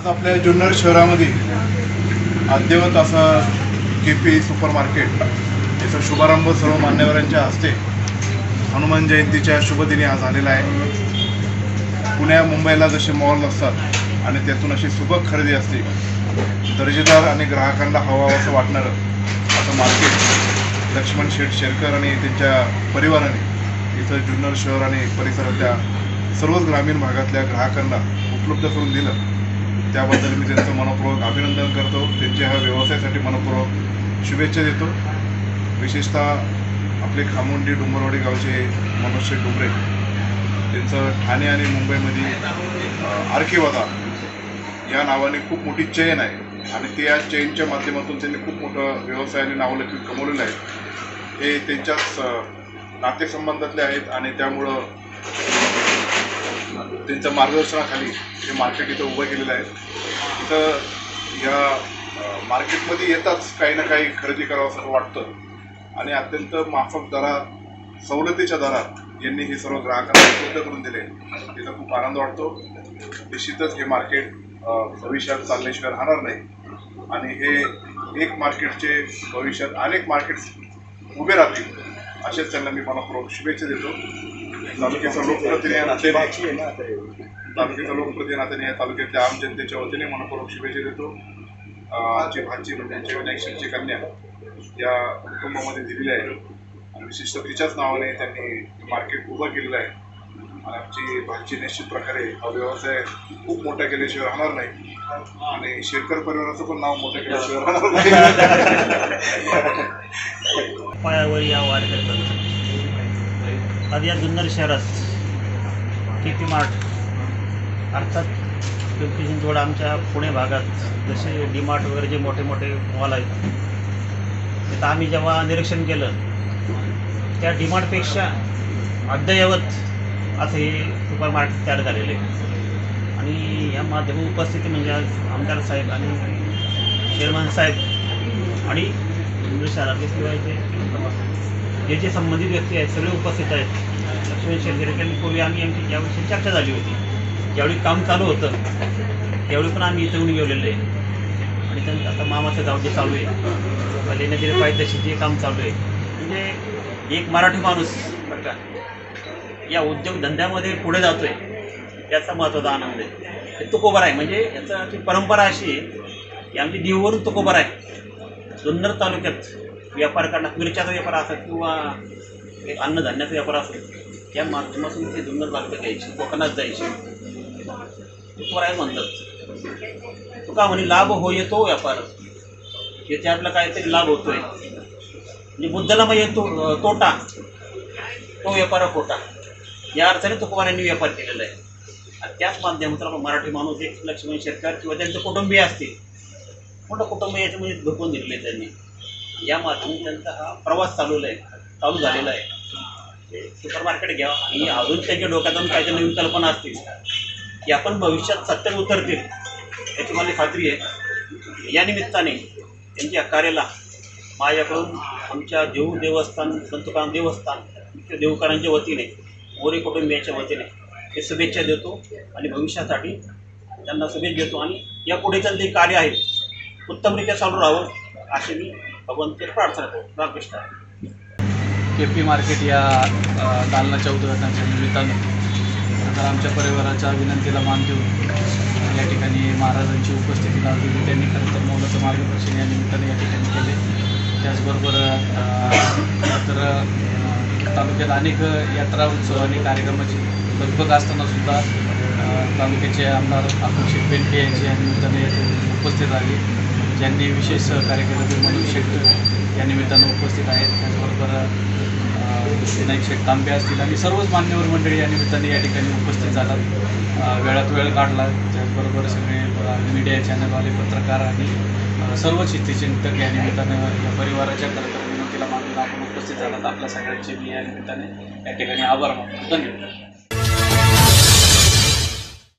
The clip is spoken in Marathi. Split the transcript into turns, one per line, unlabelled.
आज आपल्या जुन्नर शहरामध्ये अद्यवत असा के पी सुपर मार्केट याचा शुभारंभ सर्व मान्यवरांच्या हस्ते हनुमान जयंतीच्या शुभदिनी आज झालेला आहे. पुण्या मुंबईला जसे मॉल असतात आणि त्यातून अशी सुबक खरेदी असते दर्जेदार आणि ग्राहकांना हवं असं वाटणारं असं मार्केट लक्ष्मण शेठ शेरकर आणि त्यांच्या परिवाराने इथं जुन्नर शहर आणि परिसरातल्या सर्वच ग्रामीण भागातल्या ग्राहकांना उपलब्ध करून दिलं. त्याबद्दल मी त्यांचं मनपूर्वक अभिनंदन करतो. त्यांच्या ह्या व्यवसायासाठी मनपूर्वक शुभेच्छा देतो. विशेषतः आपले खामुंडी डुंबरवाडी गावचे मनोज डुंबरे. त्यांचं ठाणे आणि मुंबईमध्ये आर या नावाने खूप मोठी चेन आहे. आणि ते या चेनच्या माध्यमातून त्यांनी खूप मोठं व्यवसायाने नावलौकिक कमवलेलं आहे. हे त्यांच्याच नातेसंबंधातले आहेत आणि त्यामुळं त्यांच्या मार्गदर्शनाखाली हे मार्केट इथं उभं केलेलं आहे. इथं या मार्केटमध्ये येताच काही ना काही खरेदी करावं असं वाटतं. आणि अत्यंत माफक दरात सवलतीच्या दरात यांनी हे सर्व ग्राहकांना उपलब्ध करून दिले. त्याचा खूप आनंद वाटतो. निश्चितच हे मार्केट भविष्यात चालल्याशिवाय राहणार नाही. आणि हे एक मार्केटचे भविष्यात अनेक मार्केट्स उभे राहतील असेच त्यांना मी मनापूर्वक शुभेच्छा देतो. तालुक्याचा लोकप्रतिनिधी नात्याने तालुक्याचा लोकप्रतिनिधी नात्याने तालुक्यातल्या आम जनतेच्या वतीने मनपूर्वक शुभेच्छा देतो. आमची भाजी म्हणजे आमच्या विनायक कन्या या कुटुंबामध्ये दिलेली आहे आणि विशिष्ट तिच्याच नावाने त्यांनी मार्केट उभं केलेलं आहे. आणि आमची भाजी निश्चित प्रकारे हा व्यवसाय खूप मोठा केल्याशिवाय राहणार नाही. आणि शेतकर परिवाराचं पण नाव मोठं केल्याशिवाय राहणार नाही.
पायावर आज या जुन्नर शहरात के पी मार्ट अर्थात पिंपरी चिंचवड आमच्या पुणे भागात जसे डी मार्ट वगैरे जे मोठे मोठे मॉल आहेत तिथं आम्ही जेव्हा निरीक्षण केलं त्या डी मार्टपेक्षा अद्ययावत असं हे सुपर मार्केट तयार झालेलं. आहे आणि या माध्यम उपस्थिती म्हणजे आज आमदार साहेब आणि चेअरमन साहेब आणि शहरातले शिवाय जे हे जे संबंधित व्यक्ती आहेत सगळे उपस्थित आहेत. लक्ष्मण शेतकऱ्यांनी पूर्वी आम्ही आमची याविषयी चर्चा झाली होती ज्यावेळी काम चालू होतं त्यावेळी पण आम्ही इथं येऊन गेलेलो आहे. आणि त्यांचं आता मामाचं गाव जे चालू आहे. लेण्याचे पाहिजे तशी जे काम चालू आहे. म्हणजे एक मराठी माणूस बरं का या उद्योगधंद्यामध्ये पुढे आहे याचा महत्त्वाचा आनंद आहे. तुकोबर आहे. म्हणजे याचा ती परंपरा अशी आहे की आमची देववरून तुकोबर आहे. जुन्नर तालुक्यात व्यापार करणार मिरच्याचा व्यापार असेल किंवा एक अन्नधान्याचा व्यापार असेल या माध्यमातून ते जुन्नर तालुक्यात यायचे कोकणात जायचे. तुकोबर आहे म्हणतात तुका म्हणे लाभ हो येतो व्यापार. याच्यातला काहीतरी लाभ होतोय. म्हणजे बुद्धाला म्हणजे तो तोटा. तो व्यापार खोटा. या अर्थाने तुकोबारांनी व्यापार केलेला आहे. आणि त्याच माध्यमातून आपण मराठी माणूस एक लक्ष्मण शेतकर किंवा त्यांचे कुटुंबीय असतील. मोठं कुटुंब याच्यामध्ये झोपून दिलेलं आहे त्यांनी. या माध्यमातून त्यांचा हा प्रवास चालवला आहे. चालू झालेला आहे. सुपर मार्केट घ्या आणि अजून त्यांच्या डोक्यातून काहीतरी नवीन कल्पना असतील. की आपण भविष्यात सत्तर उतरतील याची मला खात्री आहे. या निमित्ताने त्यांच्या कार्याला माझ्याकडून आमच्या देऊ देवस्थान संतुकान देवस्थान इथल्या देवकरांच्या वतीने मोरे कुटुंबियाच्या वतीने हे शुभेच्छा देतो आणि भविष्यासाठी त्यांना शुभेच्छा देतो. आणि यापुढे त्यांचं जे कार्य आहे उत्तमरित्या चालू राहावं असे मी भगवंते प्रार्थना करू. रामकृष्ण.
के पी मार्केट या दालनाच्या उद्घाटनाच्या निमित्तानं तर आमच्या परिवाराच्या विनंतीला मान देऊन या ठिकाणी महाराजांची उपस्थिती लावलेली त्यांनी खरं तर मोलाचं मार्गदर्शन या निमित्ताने या ठिकाणी केले. त्याचबरोबर तर तालुक्यात अनेक यात्रा उत्सव आणि कार्यक्रमाची लगबग असताना सुद्धा तालुक्याचे आमदार अपेक्षित शेठ बेंडके यांचे या निमित्ताने उपस्थित झाले ज्यांनी विशेष सहकार्य केलं ते म्हणून शेट या निमित्तानं उपस्थित आहेत. त्याचबरोबर विनायक शेठ तांबे असतील आणि सर्वच मान्यवर मंडळी या निमित्ताने या ठिकाणी उपस्थित झालात. वेळात वेळ काढला त्याचबरोबर सगळे मीडिया चॅनलवाले पत्रकार आणि सर्व सर्वच या निमित्तानं या परिवाराच्या खरं तर विनंतीला मानून आपण उपस्थित झालात. आपल्या सगळ्यांचे मी या निमित्ताने या ठिकाणी आभार मानतो. धन्यवाद.